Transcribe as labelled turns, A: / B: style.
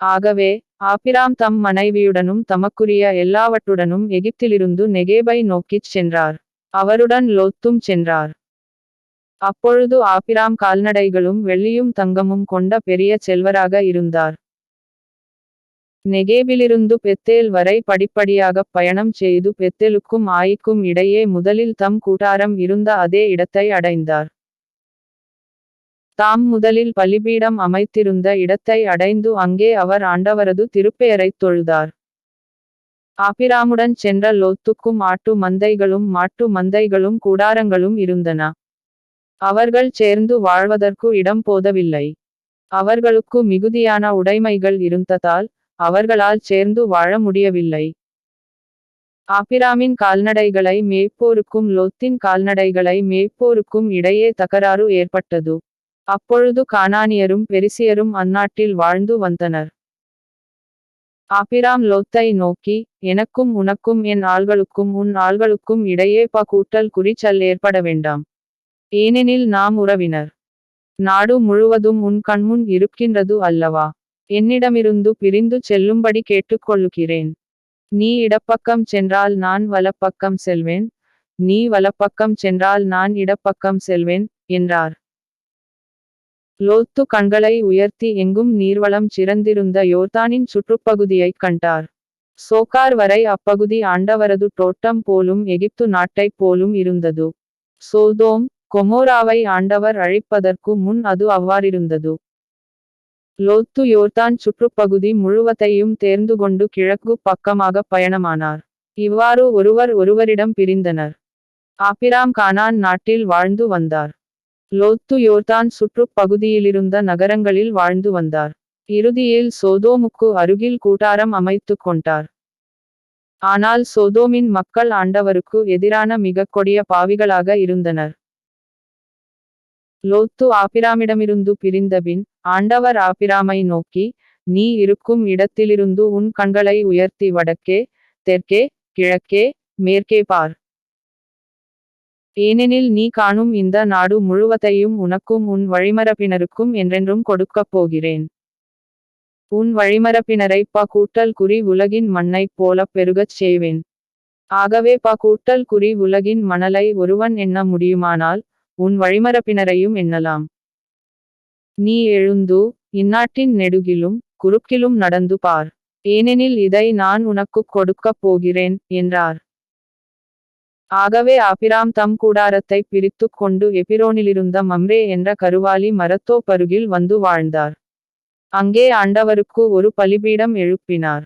A: ஆகவே ஆபிராம் தம் மனைவியுடனும் தமக்குரிய எல்லாவற்றுடனும் எகிப்திலிருந்து நெகேபை நோக்கிச் சென்றார். அவருடன் லோத்தும் சென்றார். அப்பொழுது ஆபிராம் கால்நடைகளும் வெள்ளியும் தங்கமும் கொண்ட பெரிய செல்வராக இருந்தார். நெகேபிலிருந்து பெத்தேல் வரை படிப்படியாகப் பயணம் செய்து பெத்தேலுக்கும் ஆய்க்கும் இடையே முதலில் தம் கூட்டாரம் இருந்த அதே இடத்தை அடைந்தார். தாம் முதலில் பலிபீடம் அமைத்திருந்த இடத்தை அடைந்து அங்கே அவர் ஆண்டவரது திருப்பெயரைத் தொழுதார். ஆபிராமுடன் சென்ற லோத்துக்கும் ஆட்டு மந்தைகளும் மாட்டு மந்தைகளும் கூடாரங்களும் இருந்தன. அவர்கள் சேர்ந்து வாழ்வதற்கு இடம் போதவில்லை. அவர்களுக்கு மிகுதியான உடைமைகள் இருந்ததால் அவர்களால் சேர்ந்து வாழ முடியவில்லை. ஆபிராமின் கால்நடைகளை மேய்ப்போருக்கும் லோத்தின் கால்நடைகளை மேய்ப்போருக்கும் இடையே தகராறு ஏற்பட்டது. அப்பொழுது கானானியரும் பெரிசியரும் அந்நாட்டில் வாழ்ந்து வந்தனர். ஆபிராம் லோத்தை நோக்கி எனக்கும் உனக்கும் என் ஆள்களுக்கும் உன் ஆள்களுக்கும் இடையே ப கூட்டல் குறிச்சல் ஏற்பட வேண்டாம். ஏனெனில் நாம் உறவினர். நாடு முழுவதும் உன் கண்முன் இருக்கின்றது அல்லவா? என்னிடமிருந்து பிரிந்து செல்லும்படி கேட்டுக்கொள்ளுகிறேன். நீ இடப்பக்கம் சென்றால் நான் வலப்பக்கம் செல்வேன். நீ வலப்பக்கம் சென்றால் நான் இடப்பக்கம் செல்வேன் என்றார். லோத்து கண்களை உயர்த்தி எங்கும் நீர்வளம் சிறந்திருந்த யோர்தானின் சுற்றுப்பகுதியைக் கண்டார். சோகார் வரை அப்பகுதி ஆண்டவரது தோட்டம் போலும் எகிப்து நாட்டைப் போலும் இருந்தது. சோதோம் கொமோராவை ஆண்டவர் அழிப்பதற்கு முன் அது அவ்வாறிருந்தது. லோத்து யோர்தான் சுற்றுப்பகுதி முழுவதையும் தேர்ந்து கொண்டு கிழக்கு பக்கமாக பயணமானார். இவ்வாறு ஒருவர் ஒருவரிடம் பிரிந்தனர். ஆபிராம் கானான் நாட்டில் வாழ்ந்து வந்தார். லோத்து யோர்தான் சுற்றுப் பகுதியிலிருந்த நகரங்களில் வாழ்ந்து வந்தார். இறுதியில் சோதோமுக்கு அருகில் கூட்டாரம் அமைத்துக் கொண்டார். ஆனால் சோதோமின் மக்கள் ஆண்டவருக்கு எதிரான மிக கொடிய பாவிகளாக இருந்தனர். லோத்து ஆபிராமிடமிருந்து பிரிந்தபின் ஆண்டவர் ஆபிராமை நோக்கி நீ இருக்கும் இடத்திலிருந்து உன் கண்களை உயர்த்தி வடக்கே தெற்கே கிழக்கே மேற்கே பார். ஏனெனில் நீ காணும் இந்த நாடு முழுவதையும் உனக்கும் உன் வழிமரப்பினருக்கும் என்றென்றும் கொடுக்கப் போகிறேன். உன் வழிமரப்பினரை ப கூட்டல் குறி உலகின் மண்ணைப் போலப் பெருகச் செய்வேன். ஆகவே ப கூட்டல் குறி உலகின் மணலை ஒருவன் எண்ண முடியுமானால் உன் வழிமரப்பினரையும் எண்ணலாம். நீ எழுந்து இந்நாட்டின் நெடுகிலும் குறுக்கிலும் நடந்து பார். ஏனெனில் இதை நான் உனக்குக் கொடுக்கப் போகிறேன் என்றார். ஆகவே ஆபிராம் தம் கூடாரத்தை பிரித்துக் கொண்டு எபிரோனிலிருந்த மம்ரே என்ற கருவாலி மரத்தோ பருகில் வந்து வாழ்ந்தார். அங்கே ஆண்டவருக்கு ஒரு பலிபீடம் எழுப்பினார்.